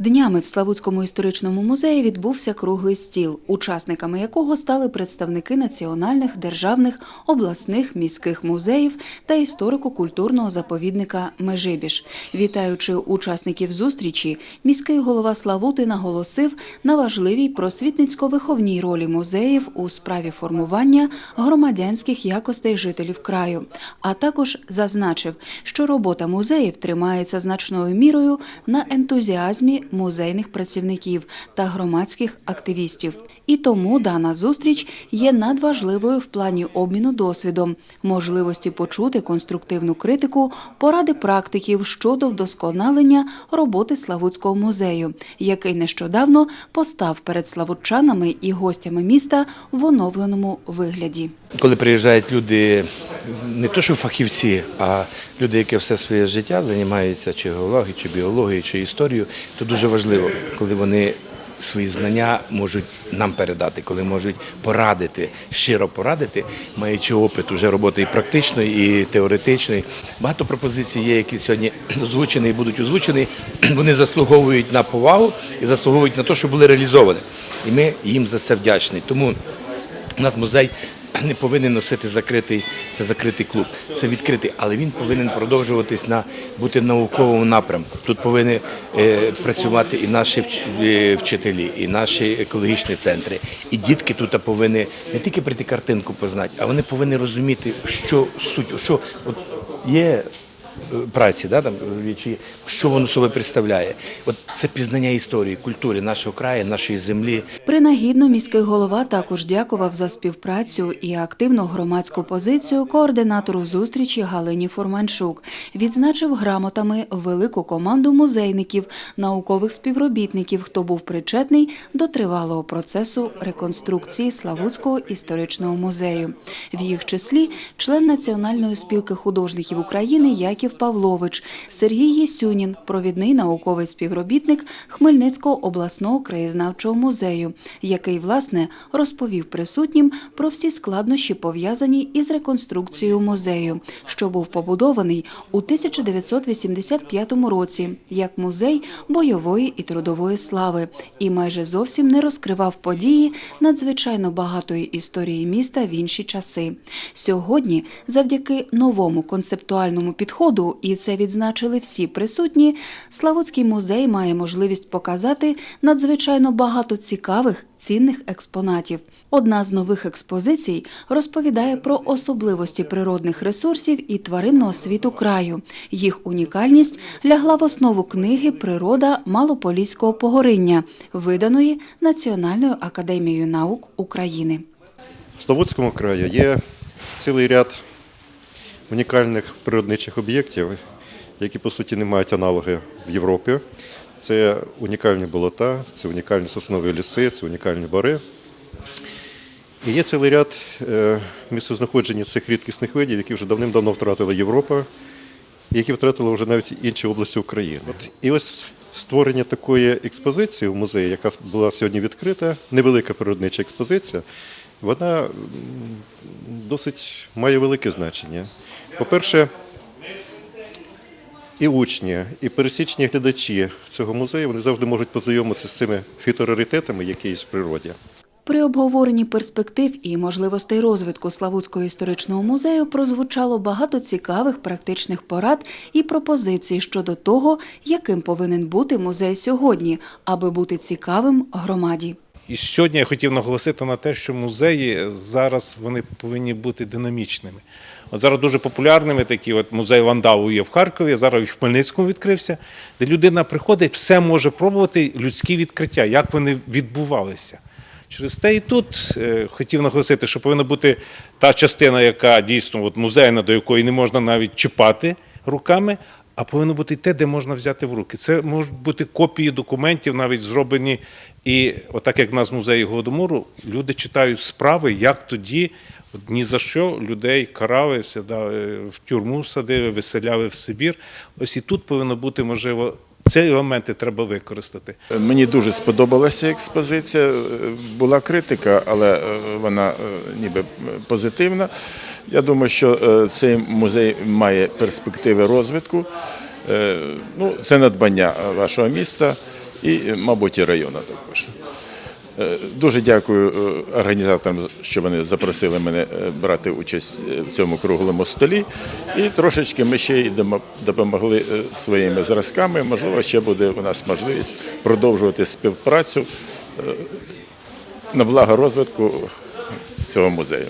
Днями в Славутському історичному музеї відбувся круглий стіл, учасниками якого стали представники національних, державних, обласних, міських музеїв та історико-культурного заповідника Межибіж. Вітаючи учасників зустрічі, міський голова Славути наголосив на важливій просвітницько-виховній ролі музеїв у справі формування громадянських якостей жителів краю, а також зазначив, що робота музеїв тримається значною мірою на ентузіазмі музейних працівників та громадських активістів. І тому дана зустріч є надважливою в плані обміну досвідом, можливості почути конструктивну критику, поради практиків щодо вдосконалення роботи Славутського музею, який нещодавно постав перед славутчанами і гостями міста в оновленому вигляді. Коли приїжджають люди, не то що фахівці, а люди, які все своє життя займаються чи геологією, чи біологією, чи історією, то дуже важливо, коли вони свої знання можуть нам передати, коли можуть порадити, щиро порадити, маючи опит уже роботи і практичної, і теоретичної. Багато пропозицій є, які сьогодні озвучені і будуть озвучені. Вони заслуговують на повагу і заслуговують на те, що були реалізовані. І ми їм за це вдячні. Тому у нас музей не повинен носити закритий, це закритий клуб. Це відкритий, але він повинен продовжуватись на бути науковому напрямку. Тут повинні е, працювати і наші е, вчителі, і наші екологічні центри. І дітки тут повинні не тільки прийти картинку познати, а вони повинні розуміти, що суть, що от є праці, да, там, е, чи що воно собі представляє. От це пізнання історії, культури нашого краю, нашої землі. Принагідно міський голова також дякував за співпрацю і активну громадську позицію координатору зустрічі Галині Фурманчук. Відзначив грамотами велику команду музейників, наукових співробітників, хто був причетний до тривалого процесу реконструкції Славутського історичного музею. В їх числі член Національної спілки художників України Яків Павлович, Сергій Єсюнін, провідний науковий співробітник Хмельницького обласного краєзнавчого музею, який, власне, розповів присутнім про всі складнощі, пов'язані із реконструкцією музею, що був побудований у 1985 році як музей бойової і трудової слави, і майже зовсім не розкривав події надзвичайно багатої історії міста в інші часи. Сьогодні, завдяки новому концептуальному підходу, і це відзначили всі присутні, Славутський музей має можливість показати надзвичайно багато цікавих цінних експонатів. Одна з нових експозицій розповідає про особливості природних ресурсів і тваринного світу краю. Їх унікальність лягла в основу книги Природа Малополіського погориння, виданої Національною академією наук України. В Слободському краї є цілий ряд унікальних природничих об'єктів, які по суті не мають аналоги в Європі. Це унікальні болота, це унікальні соснові ліси, це унікальні бори. І є цілий ряд е, місцезнаходження цих рідкісних видів, які вже давним-давно втратила Європа, які втратили вже навіть інші області України. І ось створення такої експозиції в музеї, яка була сьогодні відкрита, невелика природнича експозиція, вона досить має велике значення. По-перше, і учні, і пересічні глядачі цього музею вони завжди можуть познайомитися з цими фітораритетами, які є в природі. При обговоренні перспектив і можливостей розвитку Славутського історичного музею прозвучало багато цікавих практичних порад і пропозицій щодо того, яким повинен бути музей сьогодні, аби бути цікавим громаді. І сьогодні я хотів наголосити на те, що музеї зараз вони повинні бути динамічними. От зараз дуже популярними такі от музей Ландау є в Харкові, зараз і в Хмельницькому відкрився, де людина приходить, все може пробувати людські відкриття, як вони відбувалися. Через те і тут е, хотів наголосити, що повинна бути та частина, яка дійсно от, музейна, до якої не можна навіть чіпати руками, а повинно бути те, де можна взяти в руки. Це можуть бути копії документів, навіть зроблені. І отак як в нас в музеї Голодомору, люди читають справи, як тоді ні за що людей карали, сідали в тюрму садили, виселяли в Сибір. Ось і тут повинно бути, можливо, ці елементи треба використати. Мені дуже сподобалася експозиція. Була критика, але е, вона е, ніби позитивна. Я думаю, що е, цей музей має перспективи розвитку. Е, Ну, це надбання вашого міста. і, е, мабуть, і району також. Дуже дякую організаторам, що вони запросили мене брати участь в цьому круглому столі. І трошечки ми ще й допомогли своїми зразками. Можливо, ще буде у нас можливість продовжувати співпрацю на благо розвитку цього музею.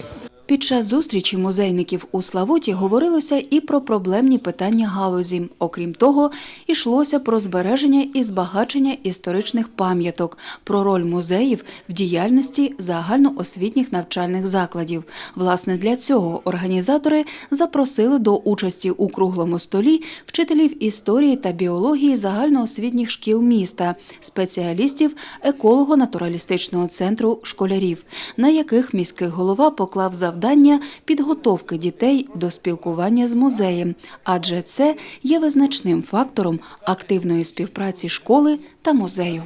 Під час зустрічі музейників у Славуті говорилося і про проблемні питання галузі. Окрім того, йшлося про збереження і збагачення історичних пам'яток, про роль музеїв в діяльності загальноосвітніх навчальних закладів. Власне, для цього організатори запросили до участі у круглому столі вчителів історії та біології загальноосвітніх шкіл міста, спеціалістів еколого-натуралістичного центру школярів, на яких міський голова поклав завдання підготовки дітей до спілкування з музеєм, адже це є визначним фактором активної співпраці школи та музею.